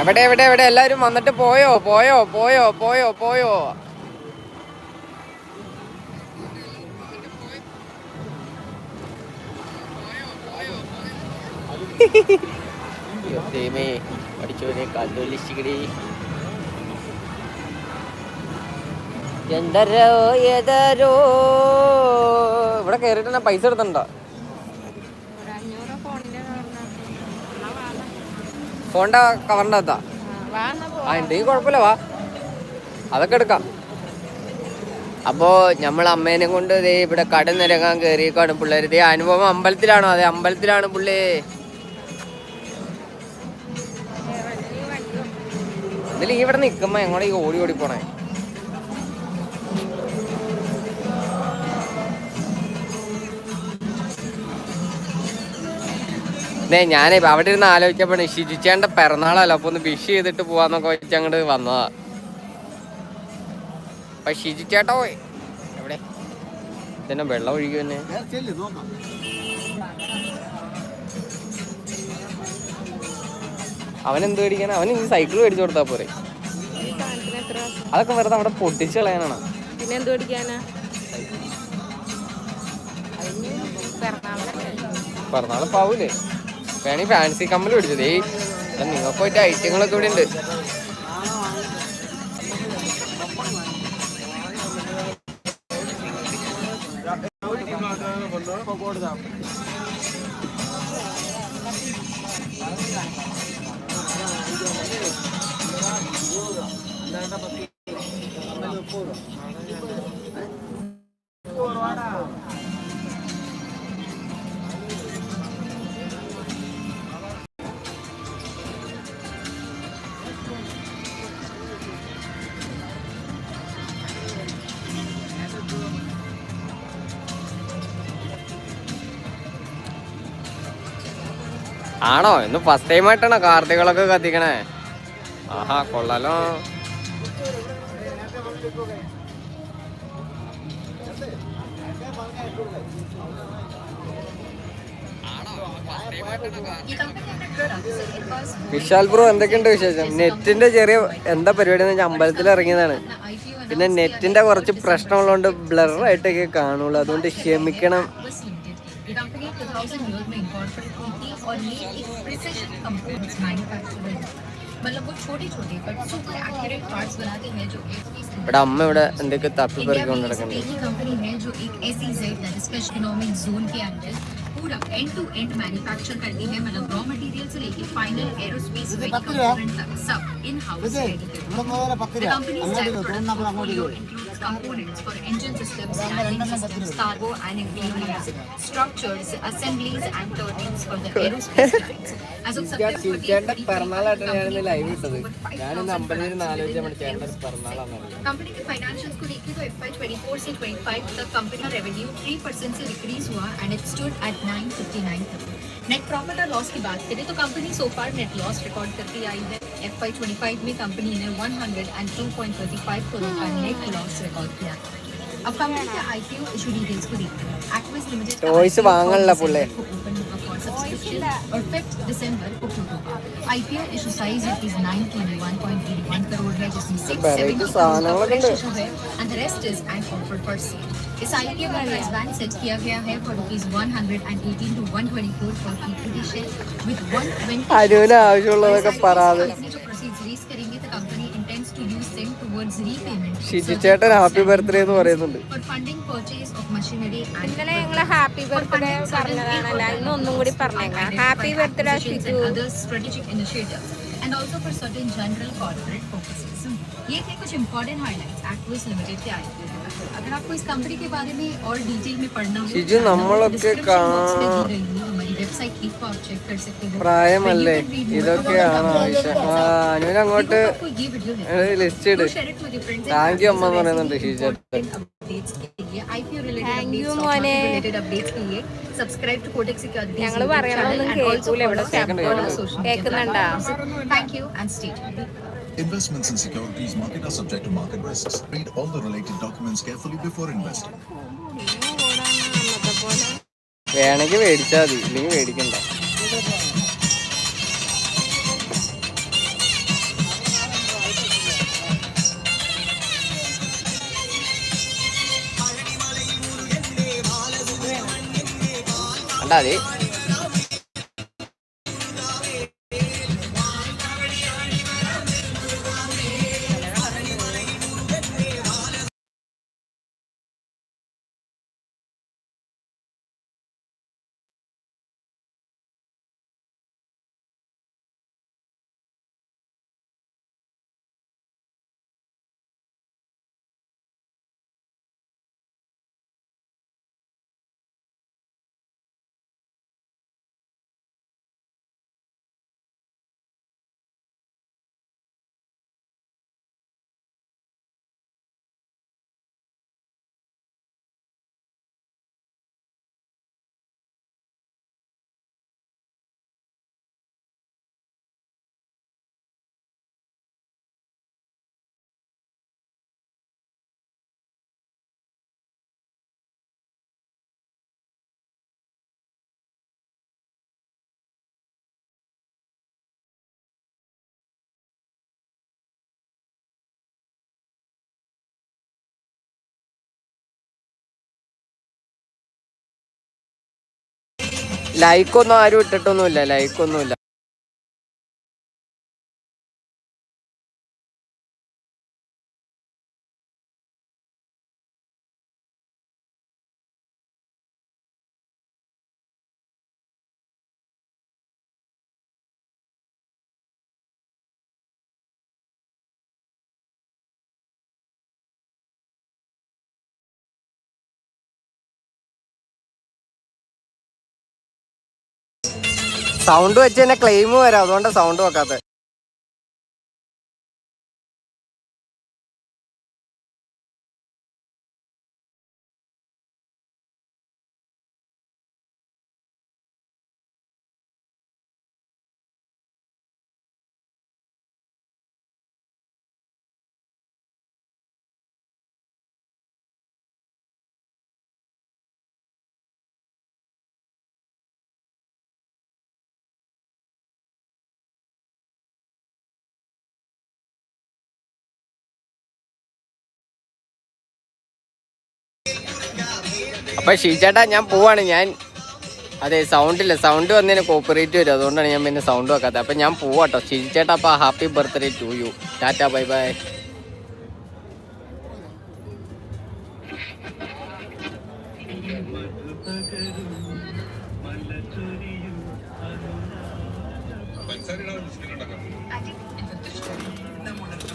എവിടെ എവിടെ എവിടെ? എല്ലാരും വന്നിട്ട് പോയോ? പോയോ? പോയോ? പോയോ? പോയോ? ദൈവമേ പഠിച്ചോനെ കണ്ടുലിച്ചിക്കടി എന്തരോ ഏതരോ ഇവിടെ കയറിയിട്ട് പൈസ എടുത്തണ്ടോ ഫോണിന്റെ കവറിന്റെ വാന്ന ആ ഉണ്ടെങ്കിൽ കുഴപ്പമില്ല വാ. അതൊക്കെ എടുക്കാം. അപ്പോ നമ്മൾ അമ്മേനെ കൊണ്ട് ദേ ഇവിടെ കട നിരങ്ങാൻ കയറിയേക്കാണ് പിള്ളേർ ദേ അനുഭവം അമ്പലത്തിലാണോ? അതെ അമ്പലത്തിലാണ് പുള്ളി. ഇതിൽ ഇവിടെ നിൽക്കുമ്പോ എങ്ങോട്ട് ഓടി ഓടി പോണേ. ദേ ഞാൻ അവിടെ ഇരുന്ന് ആലോചിക്കപ്പോ ഷിജിച്ചേണ്ട പിറന്നാളല്ല അപ്പൊ ഒന്ന് വിഷ് ചെയ്തിട്ട് പോവാന്നൊക്കെ വെച്ച് അങ്ങോട്ട് വന്നതാ. അപ്പൊ ശിജിച്ചേട്ടോ എവിടെ? ഇതന്നെ വെള്ളം ഒഴുകി തന്നെ അവൻ എന്ത് മേടിക്കാനാ? അവൻ ഈ സൈക്കിൾ മേടിച്ചു കൊടുത്താ പോരെ. അതൊക്കെ വെറുതെ അവിടെ പൊട്ടിച്ച് കളയാനാണ്? പിന്നെ എന്ത് പാവൂലേ? വേണേ ഫാൻസി കമ്മൽ പിടിച്ചത്. നിങ്ങൾക്ക് പോയിട്ട് ഐറ്റങ്ങളൊക്കെ ഇവിടെ ഉണ്ട് ആണോ? ഇന്ന് ഫസ്റ്റ് ടൈം ആയിട്ടാണോ കാർത്തികളൊക്കെ കത്തിക്കണേ? ആഹാ കൊള്ളാലോ. വിശാൽ ബ്രോ എന്തൊക്കെയുണ്ട് വിശേഷം? നെറ്റിന്റെ ചെറിയ എന്താ പരിപാടി എന്ന് വെച്ചാൽ അമ്പലത്തിൽ ഇറങ്ങിയതാണ്. പിന്നെ നെറ്റിന്റെ കുറച്ച് പ്രശ്നമുള്ളതുകൊണ്ട് ബ്ലർ ആയിട്ടൊക്കെ കാണുള്ളൂ. അതുകൊണ്ട് ക്ഷമിക്കണം. और ये एक प्रिसिजन कंपोनेंट्स मैन्युफैक्चरर है मतलब वो छोटे छोटे बट सुपर एक्यूरेट पार्ट्स बनाते हैं जो एयरस्पेस ഇവിടെ അമ്മ ഇവിടെ എന്തൊക്കെ തപ്പി इंडिया പെറുക്കി में കൊണ്ട് सिर्फ നടക്കുന്നുണ്ട് एक ही कंपनी है जो एक ऐसी Z that is special economic zone के अंदर पूरा एंड टू एंड मैन्युफैक्चर करती है मतलब रॉ मटेरियल से लेके फाइनल एरोस्पेस कंपोनेंट तक सब in house ready The company's direct product portfolio includes components for engine systems, landing systems, cargo and engines, structures, assemblies and turnings for the aerospace lines. As of September 14th, company के financial को देखिए तो F I twenty four से twenty five तक company का revenue three percent से decrease हुआ and it stood at nine fifty nine net profit और लॉस की बात करें तो company so far net loss record करती आई है। एफ़ आई ट्वेंटी फाइव में कंपनी ने one hundred and two point thirty five crore का नेट लॉस रिकॉर्ड किया अब कंपनी के आईपीओ इशू डिटेल्स को देखते हैं एक्विस लिमिटेड का Toys IPO വാങ്ങണില്ല പുള്ളേ. को ओपन होगा फॉर सब्सक्रिप्शन और 5th दिसंबर को क्लोज होगा IPO issue size rupees 921.81 crore है जिसमें 670 करोड़ का സാധനങ്ങളൊക്കെ fresh ഉണ്ട് issue है and the rest is an offer for sale. इस आईपीओ का प्राइस बैंड सेट किया गया है for rupees 118 to 124 for equity share with 120 അനുവിന് ആവശ്യമുള്ളതൊക്കെ പറയാതെ कंपनी जो proceeds raise करेंगे the company intends to use them towards repayment of Shiji certain ചേട്ടൻ ഹാപ്പി outstanding ബർത്ത്ഡേ എന്ന് പറയുന്നുണ്ട് for funding purchase of machinery and ഇന്നലെ ഞങ്ങള് ഹാപ്പി ബർത്ത്ഡേ പറഞ്ഞതാണല്ലോ ഇന്ന് ഒന്നും കൂടി പറഞ്ഞേക്കാം happy birthday acquisitions Shiju and other strategic initiatives and also for certain general corporate purposes. ये थे कुछ इंपॉर्टेंट हाइलाइट्स एक्विस लिमिटेड के आईपीओ अगर आपको इस कंपनी के बारे में और डिटेल में पढ़ना हो ഷിജു നമ്മളൊക്കെ കാ हमारी वेबसाइट लिंक को आप चेक कर सकते हो പ്രായമല്ലേ ഇതൊക്കെയാണ് ആവശ്യം ആ അനുവിന് അങ്ങോട്ട് आपको ये video list it share it with your friends thank you അമ്മ എന്ന് പറയുന്നുണ്ട് ഷിജി ചേട്ടൻ updates के लिए IPO related Thank updates you, stock market മോനെ. related updates के लिए subscribe to Kotak Securities ഞങ്ങള് YouTube പറയണതൊന്നും channel and also കേൾക്കൂല ഇവിടെ follow us on our കേൾക്കുന്നുണ്ട്. social media കേൾക്കുന്നുണ്ടോ? platforms. Investments in securities market are subject to market risks. Read all the related documents carefully before investing. വേണമെങ്കിൽ മേടിച്ചാൽ മതി ഇല്ലെങ്കിൽ മേടിക്കണ്ട കണ്ടാ ലൈക്കൊന്നും ആരും ഇട്ടിട്ടൊന്നുമില്ല ലൈക്കൊന്നുമില്ല. സൗണ്ട് വെച്ച് തന്നെ ക്ലെയിം വരാം. അതുകൊണ്ട് സൗണ്ട് വെക്കാത്തത് അപ്പൊ ഷീചേട്ടാ ഞാൻ പോവാണ്. ഞാൻ അതെ സൗണ്ട് ഇല്ല സൗണ്ട് വന്നതിന് കോപ്പറേറ്റ് വരും. അതുകൊണ്ടാണ് ഞാൻ പിന്നെ സൗണ്ട് വെക്കാത്തത്. അപ്പൊ ഞാൻ പോവാട്ടോ. ഷീജേട്ടാ അപ്പൊ happy birthday to you tata bye bye